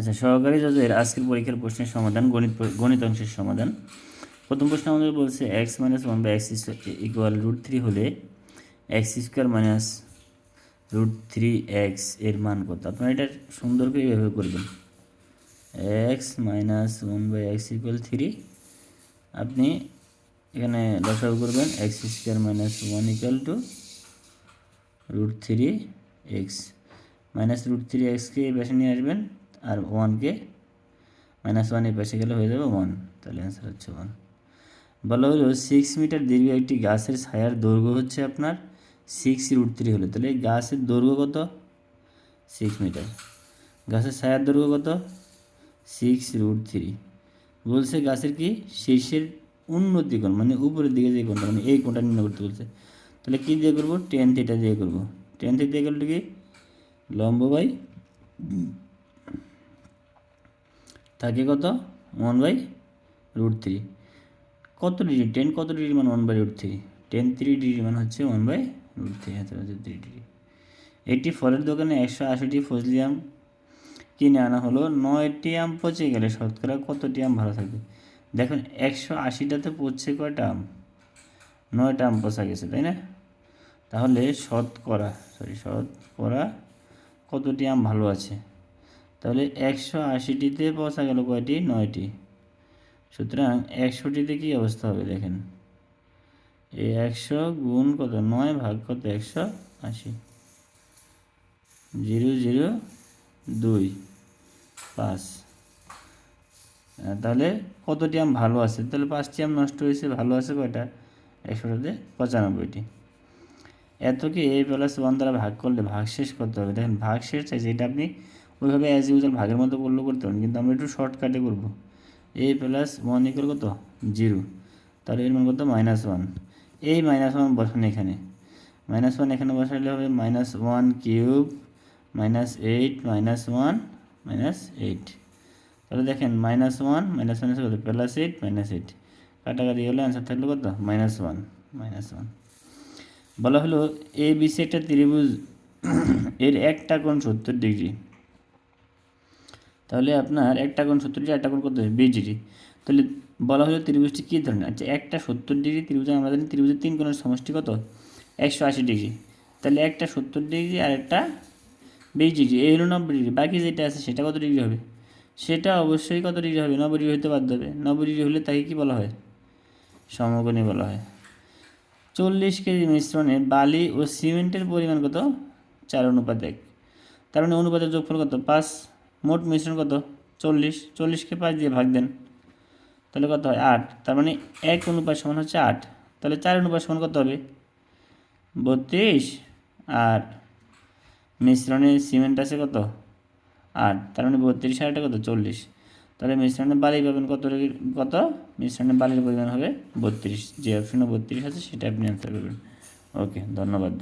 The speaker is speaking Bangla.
আচ্ছা সহকারী জজের আজকের পরীক্ষার প্রশ্নের সমাধান গণিত গণিত অংশের সমাধান। প্রথম প্রশ্ন আমাদের বলছে X minus one by X equal root three হলে X square minus root three এক্সের মান কত? আপনারা এটা সুন্দর করে এইভাবে করবেন। X minus one by X equal three আপনি এখানে লসাগু করবেন X square minus one equal two root three X minus root three এক্সকে পাশে নিয়ে আসবেন। আর ওয়ানকে মাইনাস ওয়ান এই পাশে গেলে হয়ে যাবে ওয়ান তাহলে অ্যান্সার হচ্ছে ওয়ান বলা হলো সিক্স মিটার দীর্ঘ একটি গাছের ছায়ার দৈর্ঘ্য হচ্ছে আপনার সিক্স রুট থ্রি হলো। তাহলে গাছের দৈর্ঘ্য কত? সিক্স মিটার গাছের ছায়ার দৈর্ঘ্য কত? সিক্স রুট থ্রি বলছে গাছের কি? শীর্ষের উন্নতি কোণ মানে উপরের দিকে যে কোণটা মানে এই কোণটা নির্ণয় করতে বলছে। তাহলে কী দিয়ে করব? টেন থিটা দিয়ে করব। টেন থিটা দিয়ে করলে কি? লম্ব বাই থাকে কত? ওয়ান বাই রুট থ্রি কত ডিগ্রি টেন কত ডিগ্রি মানে one by root three tan three degree মানে হচ্ছে ওয়ান বাই রুট থ্রি হাতে হচ্ছে থ্রি ডিগ্রি একটি ফলের দোকানে একশো আশিটি ফজলি আম কিনে আনা হলো। নয়টি আম পচে গেলে শতকরা কতটি আম ভালো থাকবে? দেখুন, একশো আশিটাতে পচছে কয়টা আম? নয়টা আম পচা গেছে, তাই না? তাহলে শতকরা সরি শতকরা কতটি আম ভালো আছে? তাহলে একশো আশিটিতে পচা গেল কয়টি? নয়টি। সুতরাং একশোটিতে কী অবস্থা হবে দেখেন। এই একশো গুণ কত? নয় ভাগ কত? একশো আশি। জিরো জিরো, দুই, পাঁচ। তাহলে কতটি আম ভালো আছে? তাহলে পাঁচটি আম নষ্ট হয়েছে, ভালো আছে কয়টা? একশোটাতে পঁচানব্বইটি। এতকে এ প্লাস ওয়ান দ্বারা ভাগ করলে ভাগ শেষ করতে হবে? দেখেন ভাগ শেষ চাইছে, এটা আপনি ওইভাবে অ্যাজ ইউজুয়াল ভাগের মতো করলেও করতে পারেন, কিন্তু আমরা একটু শর্টকাটে করব। এ প্লাস ওয়ান ইকুয়াল কত? জিরো তাহলে এর মান কত? মাইনাস ওয়ান এই মাইনাস ওয়ান বসান এখানে। মাইনাস ওয়ান এখানে বসাইলে হবে minus one cube minus eight minus one minus eight তাহলে দেখেন মাইনাস ওয়ান মাইনাস ওয়ান কত? প্লাস এইট মাইনাস এইট কাটাকাটি হলে অ্যান্সার থাকল কত? মাইনাস ওয়ান মাইনাস ওয়ান বলা হলো এ বিসি একটা ত্রিভুজ, এর একটা কোণ সত্তর ডিগ্রি তাহলে আপনার একটা কোণ সত্তর ডিগ্রি একটা কোণ কত হবে? বিশ ডিগ্রি। তাহলে বলা হলো ত্রিভুজটি কী ধরনের? আচ্ছা একটা সত্তর ডিগ্রি ত্রিভুজ আমরা জানি ত্রিভুজের তিন কোণের সমষ্টি কত? একশো আশি ডিগ্রি। তাহলে একটা সত্তর ডিগ্রি আর একটা বিশ ডিগ্রি, এই হলো নব্বই ডিগ্রি। বাকি যেটা আছে সেটা কত ডিগ্রি হবে? সেটা অবশ্যই কত ডিগ্রি হবে? নব্বই ডিগ্রি হতে বাধ্য হবে। নব্বই ডিগ্রি হলে তাকে কী বলা হয়? সমকোণী বলা হয়। চল্লিশ কেজি মিশ্রণে বালি ও সিমেন্টের পরিমাণ কত? চার অনুপাত এক। তার মানে অনুপাতের যোগফল কত? পাঁচ মোট মিশ্রণ কত? চল্লিশ। চল্লিশকে পাঁচ দিয়ে ভাগ দেন। তাহলে কত হয়? আট। তার মানে এক অনুপাত সমান হচ্ছে আট। তাহলে চার অনুপাত সমান কত হবে? বত্রিশ। আর মিশ্রণে সিমেন্ট আছে কত? আট। তার মানে বত্রিশ আর কত? চল্লিশ। তাহলে মিশ্রণে বালি পাবেন কত কত? মিশ্রণে বালির পরিমাণ হবে বত্রিশ। যে অপশনে বত্রিশ আছে, সেটা আপনি অ্যান্সার করবেন। ওকে ধন্যবাদ।